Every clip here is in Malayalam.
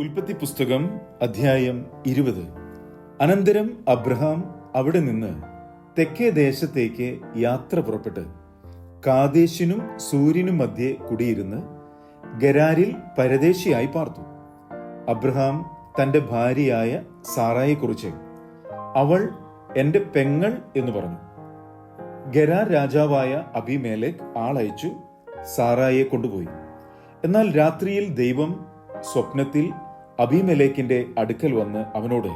ഉൽപ്പത്തി പുസ്തകം അധ്യായം ഇരുപത്. അനന്തരം അബ്രഹാം അവിടെ നിന്ന് തെക്കേ ദേശത്തേക്ക് യാത്ര പുറപ്പെട്ട് കാദേശിനും സൂര്യനും മധ്യേ കുടിയിരുന്ന് ഗരാരിൽ പരദേശിയായി പാർത്തു. അബ്രഹാം തന്റെ ഭാര്യയായ സാറായെക്കുറിച്ച് അവൾ എന്റെ പെങ്ങൾ എന്ന് പറഞ്ഞു. ഗരാർ രാജാവായ അബിമേലേക്ക് ആളയച്ചു സാറായെ കൊണ്ടുപോയി. എന്നാൽ രാത്രിയിൽ ദൈവം സ്വപ്നത്തിൽ അബിമേലേക്കിന്റെ അടുക്കൽ വന്ന് അവനോട്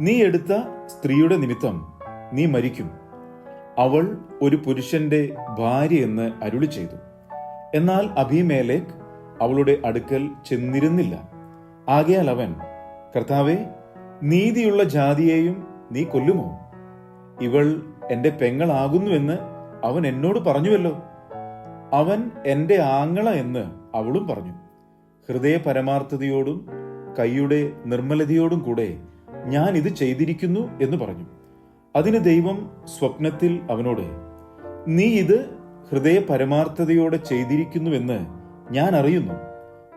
നീ എടുത്ത സ്ത്രീയുടെ നിമിത്തം നീ മരിക്കും. അവൾ ഒരു പുരുഷന്റെ ഭാര്യ എന്ന് അരുളി ചെയ്തു. എന്നാൽ അഭിമേലേക്ക് അവളുടെ അടുക്കൽ ചെന്നിരുന്നില്ല. ആകയാൽ അവൻ കർത്താവെ നീതിയുള്ള ജാതിയെയും നീ കൊല്ലുമോ? ഇവൾ എന്റെ പെങ്ങളാകുന്നുവെന്ന് അവൻ എന്നോട് പറഞ്ഞുവല്ലോ. അവൻ എന്റെ ആങ്ങള എന്ന് അവളും പറഞ്ഞു. ഹൃദയ പരമാർത്ഥതയോടും കൈയുടെ നിർമ്മലതയോടും കൂടെ ഞാൻ ഇത് ചെയ്തിരിക്കുന്നു എന്ന് പറഞ്ഞു. അതിന് ദൈവം സ്വപ്നത്തിൽ അവനോട് നീ ഇത് ഹൃദയ പരമാർത്ഥതയോടെ ചെയ്തിരിക്കുന്നുവെന്ന് ഞാൻ അറിയുന്നു.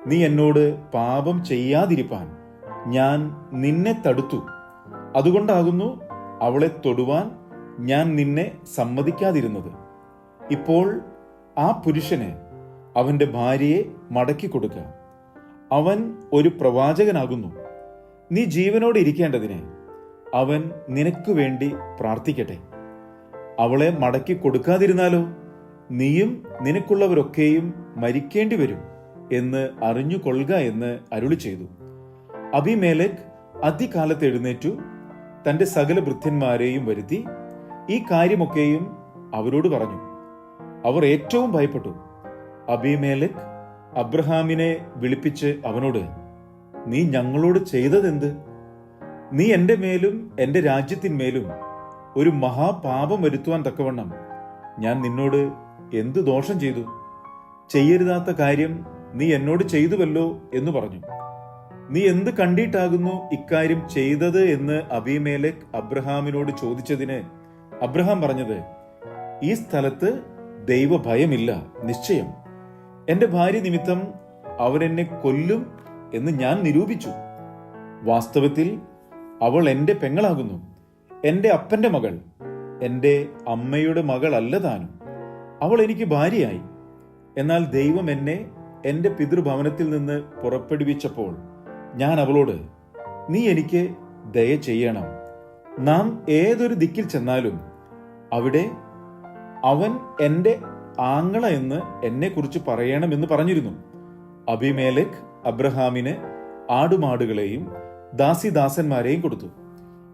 നീ എന്നോട് പാപം ചെയ്യാതിരിപ്പാൻ ഞാൻ നിന്നെ തടുത്തു. അതുകൊണ്ടാകുന്നു അവളെ തൊടുവാൻ ഞാൻ നിന്നെ സമ്മതിക്കാതിരുന്നത്. ഇപ്പോൾ ആ പുരുഷന് അവന്റെ ഭാര്യയെ മടക്കി കൊടുക്കുക അവൻ ഒരു പ്രവാചകനാകുന്നു. നീ ജീവനോടെ ഇരിക്കേണ്ടതിന് അവൻ നിനക്ക് വേണ്ടി പ്രാർത്ഥിക്കട്ടെ. അവളെ മടക്കി കൊടുക്കാതിരുന്നാലോ? നീയും നിനക്കുള്ളവരൊക്കെയും മരിക്കേണ്ടി വരും എന്ന് അറിഞ്ഞുകൊള്ളുക എന്ന് അരുളി ചെയ്തു. അബിമേലക് അതികാലത്ത് എഴുന്നേറ്റു. തന്റെ സകല വൃദ്ധന്മാരെയും വരുത്തി ഈ കാര്യമൊക്കെയും അവരോട് പറഞ്ഞു. അവർ ഏറ്റവും ഭയപ്പെട്ടു. അബിമേലക് അബ്രഹാമിനെ വിളിപ്പിച്ച് അവനോട് നീ ഞങ്ങളോട് ചെയ്തതെന്ത്? നീ എന്റെ മേലും എന്റെ രാജ്യത്തിന്മേലും ഒരു മഹാപാപം വരുത്തുവാൻ തക്കവണ്ണം ഞാൻ നിന്നോട് എന്തു ദോഷം ചെയ്തു? ചെയ്യരുതാത്ത കാര്യം നീ എന്നോട് ചെയ്തുവല്ലോ എന്ന് പറഞ്ഞു. നീ എന്ത് കണ്ടിട്ടാകുന്നു ഇക്കാര്യം ചെയ്തത് എന്ന് അബിമേലക് അബ്രഹാമിനോട് ചോദിച്ചതിന് അബ്രഹാം പറഞ്ഞത് ഈ സ്ഥലത്ത് ദൈവഭയമില്ല നിശ്ചയം. എന്റെ ഭാര്യ നിമിത്തം അവരെന്നെ കൊല്ലും എന്ന് ഞാൻ നിരൂപിച്ചു. വാസ്തവത്തിൽ അവൾ എന്റെ പെങ്ങളാകുന്നു. എന്റെ അപ്പന്റെ മകൾ എന്റെ അമ്മയുടെ മകളല്ല താനും. അവൾ എനിക്ക് ഭാര്യയായി. എന്നാൽ ദൈവം എന്നെ എന്റെ പിതൃഭവനത്തിൽ നിന്ന് പുറപ്പെടുവിച്ചപ്പോൾ ഞാൻ അവളോട് നീ എനിക്ക് ദയ ചെയ്യണം. നാം ഏതൊരു ദിക്കിൽ ചെന്നാലും അവിടെ അവൻ എന്റെ ആങ്ങള എന്ന് എന്നെക്കുറിച്ച് പറയണമെന്ന് പറഞ്ഞിരുന്നു. അബിമേലക് അബ്രഹാമിന് ആടുമാടുകളെയും ദാസിദാസന്മാരെയും കൊടുത്തു.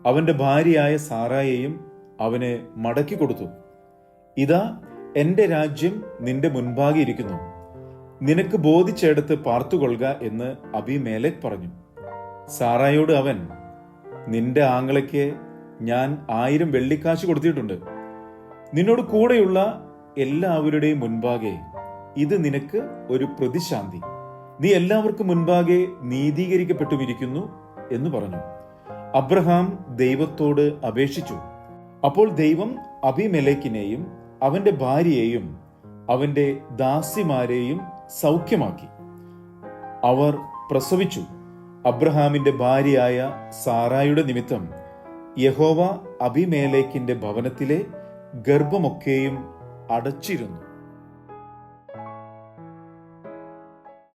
അവന്റെ ഭാര്യയായ സാറായെയും അവന് മടക്കി കൊടുത്തു. ഇതാ എന്റെ രാജ്യം നിന്റെ മുൻപാകെ ഇരിക്കുന്നു. നിനക്ക് ബോധിച്ചെടുത്ത് പാർത്തുകൊള്ളുക എന്ന് അബിമേലക് പറഞ്ഞു. സാറായോട് അവൻ നിന്റെ ആങ്ങളയ്ക്ക് ഞാൻ ആയിരം വെള്ളിക്കാശ് കൊടുത്തിട്ടുണ്ട്. നിന്നോട് കൂടെയുള്ള എല്ലാവരുടെയും മുൻപാകെ ഇത് നിനക്ക് ഒരു പ്രതിശാന്തി. നീ എല്ലാവർക്കും മുൻപാകെ നീതീകരിക്കപ്പെട്ടുമിരിക്കുന്നു എന്ന് പറഞ്ഞു. അബ്രഹാം ദൈവത്തോട് അപേക്ഷിച്ചു. അപ്പോൾ ദൈവം അഭിമലേക്കിനെയും അവന്റെ ഭാര്യയെയും അവന്റെ ദാസിമാരെയും സൗഖ്യമാക്കി. അവർ പ്രസവിച്ചു. അബ്രഹാമിന്റെ ഭാര്യയായ സാറായുടെ നിമിത്തം യഹോവ അഭിമേലേക്കിന്റെ ഭവനത്തിലെ ഗർഭമൊക്കെയും അടച്ചിരുന്നു.